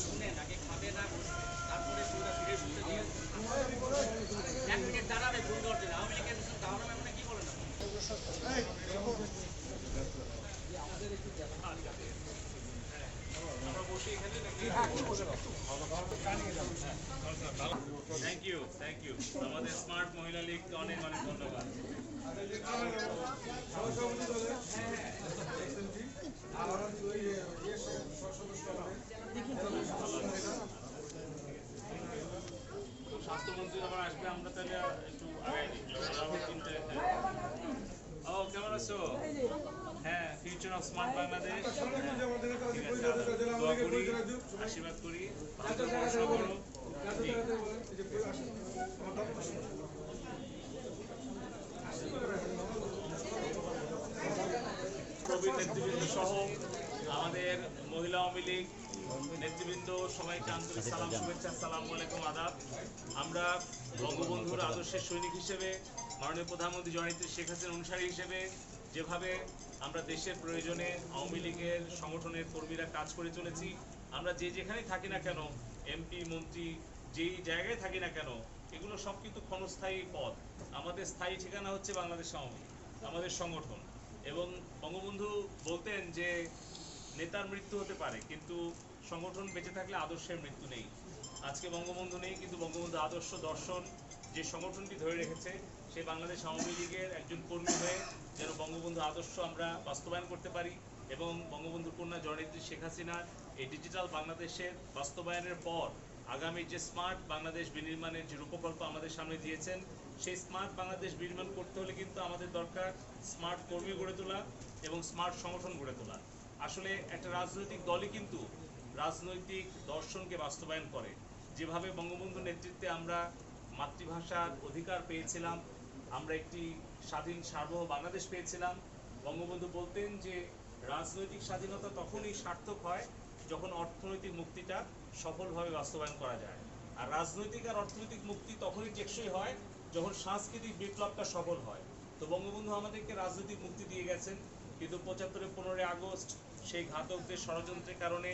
শুনেন আগে খাবে না তারপরে সুবিধা ফিরে শুনতে দিয়ে এক মিনিট দাঁড়াবে ভুল আমাদের বসে এখানে নাকি থ্যাংক ইউ থ্যাংক ইউ আমাদের স্মার্ট মহিলা লীগ অনেক অনেক ধন্যবাদ। স্বাস্থ্যমন্ত্রী আবার আসবে আমরা তাহলে একটু আবার তিনটে ও কেমন আছো? হ্যাঁ ফিউচার অফ স্মার্ট বাংলাদেশ করি আশীর্বাদ। প্রবীণ নেতৃবৃন্দ সহ মহিলা আওয়ামী লীগ নেতৃবৃন্দ সবাইকে আন্তরিক সালাম শুভেচ্ছা সালাম আলাইকুম আদাব। আমরা বঙ্গবন্ধুর আদর্শের সৈনিক হিসেবে মাননীয় প্রধানমন্ত্রী জননেত্রী শেখ হাসিনার অনুসারী হিসেবে যেভাবে আমরা দেশের প্রয়োজনে আওয়ামী লীগের সংগঠনের কর্মীরা কাজ করে চলেছি আমরা যে যেখানেই থাকি না কেন এমপি মন্ত্রী যেই জায়গায় থাকি না কেন এগুলো সব কিন্তু ক্ষণস্থায়ী পদ আমাদের স্থায়ী ঠিকানা হচ্ছে বাংলাদেশ আওয়ামী আমাদের সংগঠন। এবং বঙ্গবন্ধু বলতেন যে নেতার মৃত্যু হতে পারে, কিন্তু সংগঠন বেঁচে থাকলে আদর্শের মৃত্যু নেই। আজকে বঙ্গবন্ধু নেই, কিন্তু বঙ্গবন্ধু আদর্শ দর্শন যে সংগঠনটি ধরে রেখেছে সেই বাংলাদেশ আওয়ামী লীগের একজন কর্মী হয়ে যেন বঙ্গবন্ধু আদর্শ আমরা বাস্তবায়ন করতে পারি এবং বঙ্গবন্ধুর কন্যা জননেত্রী শেখ হাসিনার এই ডিজিটাল বাংলাদেশের বাস্তবায়নের পর আগামী যে স্মার্ট বাংলাদেশ বিনির্মাণের যে রূপকল্প আমাদের সামনে দিয়েছেন, সেই স্মার্ট বাংলাদেশ বিনির্মাণ করতে হলে কিন্তু আমাদের দরকার স্মার্ট কর্মী গড়ে তোলা এবং স্মার্ট সংগঠন গড়ে তোলা। আসলে একটা রাজনৈতিক দলই কিন্তু রাজনৈতিক দর্শনকে বাস্তবায়ন করে। যেভাবে বঙ্গবন্ধুর নেতৃত্বে আমরা মাতৃভাষার অধিকার পেয়েছিলাম, আমরা একটি স্বাধীন, সার্বভৌম বাংলাদেশ পেয়েছিলাম, বঙ্গবন্ধু বলতেন যে রাজনৈতিক স্বাধীনতা তখনই সার্থক হয় যখন অর্থনৈতিক মুক্তিটা সফলভাবে বাস্তবায়ন করা যায়। আর রাজনৈতিক আর অর্থনৈতিক মুক্তি তখনই টেকসই হয় যখন সাংস্কৃতিক বিপ্লবটা সফল হয়। তো বঙ্গবন্ধু আমাদেরকে রাজনৈতিক মুক্তি দিয়ে গেছেন। কিন্তু পঁচাত্তরে পনেরোই আগস্ট সেই ঘাতকদের ষড়যন্ত্রের কারণে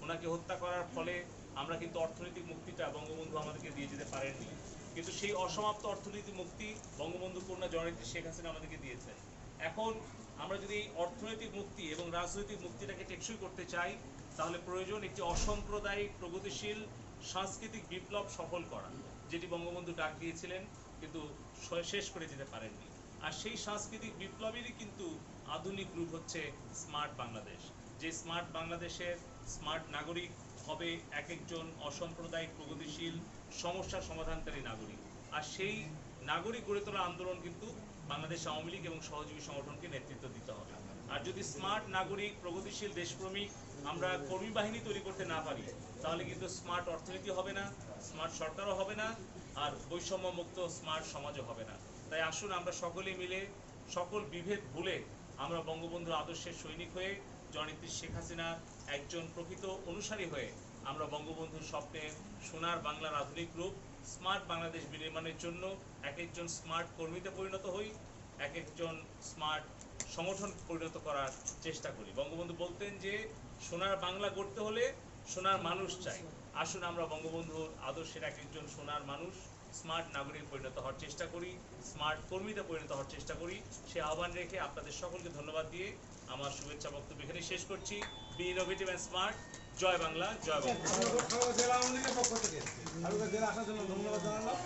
ওনাকে হত্যা করার ফলে আমরা কিন্তু অর্থনৈতিক মুক্তিটা বঙ্গবন্ধু আমাদেরকে দিয়ে যেতে পারেননি। কিন্তু সেই অসমাপ্ত অর্থনৈতিক মুক্তি বঙ্গবন্ধু কন্যা জননেত্রী শেখ হাসিনা আমাদেরকে দিয়েছেন। এখন আমরা যদি অর্থনৈতিক মুক্তি এবং রাজনৈতিক মুক্তিটাকে টেকসই করতে চাই, তাহলে প্রয়োজন একটি অসাম্প্রদায়িক, প্রগতিশীল, সাংস্কৃতিক বিপ্লব সফল করা, যেটি বঙ্গবন্ধু ডাক দিয়েছিলেন, কিন্তু শেষ করে যেতে পারেননি। আর সেই সাংস্কৃতিক বিপ্লবেরই কিন্তু আধুনিক রূপ হচ্ছে স্মার্ট বাংলাদেশ। যে স্মার্ট বাংলাদেশের স্মার্ট নাগরিক হবে এক একজন অসাম্প্রদায়িক প্রগতিশীল, সমস্যা সমাধানকারী নাগরিক। আর সেই নাগরিক গড়ে তোলা আন্দোলন কিন্তু বাংলাদেশ আওয়ামী লীগ এবং সহযোগী সংগঠনকে নেতৃত্ব দিতে হবে। আর যদি স্মার্ট নাগরিক, প্রগতিশীল দেশপ্রেমিক আমরা কর্মী বাহিনী তৈরি করতে না পারি, তাহলে কিন্তু স্মার্ট অর্থনীতি হবে না, স্মার্ট সরকারও হবে না, আর বৈষম্য মুক্ত স্মার্ট সমাজও হবে না। তাই আসুন আমরা সকলে মিলে সকল বিভেদ ভুলে আমরা বঙ্গবন্ধুর আদর্শের সৈনিক হয়ে জননেত্রী শেখ হাসিনা একজন প্রকৃত অনুসারী হয়ে আমরা বঙ্গবন্ধুর স্বপ্নের সোনার বাংলার আধুনিক রূপ, স্মার্ট বাংলাদেশ বিনির্মাণের জন্য এক একজন স্মার্ট কর্মীতে পরিণত হই, এক একজন স্মার্ট সংগঠন পরিণত করার চেষ্টা করি। বঙ্গবন্ধু বলতেন যে, সোনার বাংলা গড়তে হলে সোনার মানুষ চাই। আসুন আমরা বঙ্গবন্ধুর আদর্শের এক একজন সোনার মানুষ স্মার্ট নাগরিক পরিণত হওয়ার চেষ্টা করি, স্মার্ট কর্মীতে পরিণত হওয়ার চেষ্টা করি। সে আহ্বান রেখে আপনাদের সকলকে ধন্যবাদ দিয়ে আমার শুভেচ্ছা বক্তব্য এখানে শেষ করছি। বি ইনোভেটিভ অ্যান্ড স্মার্ট জয় বাংলা জয় বাংলা। জেলা আওয়ামী লীগের পক্ষ থেকে। জেলা আসার জন্য ধন্যবাদ জানালাম।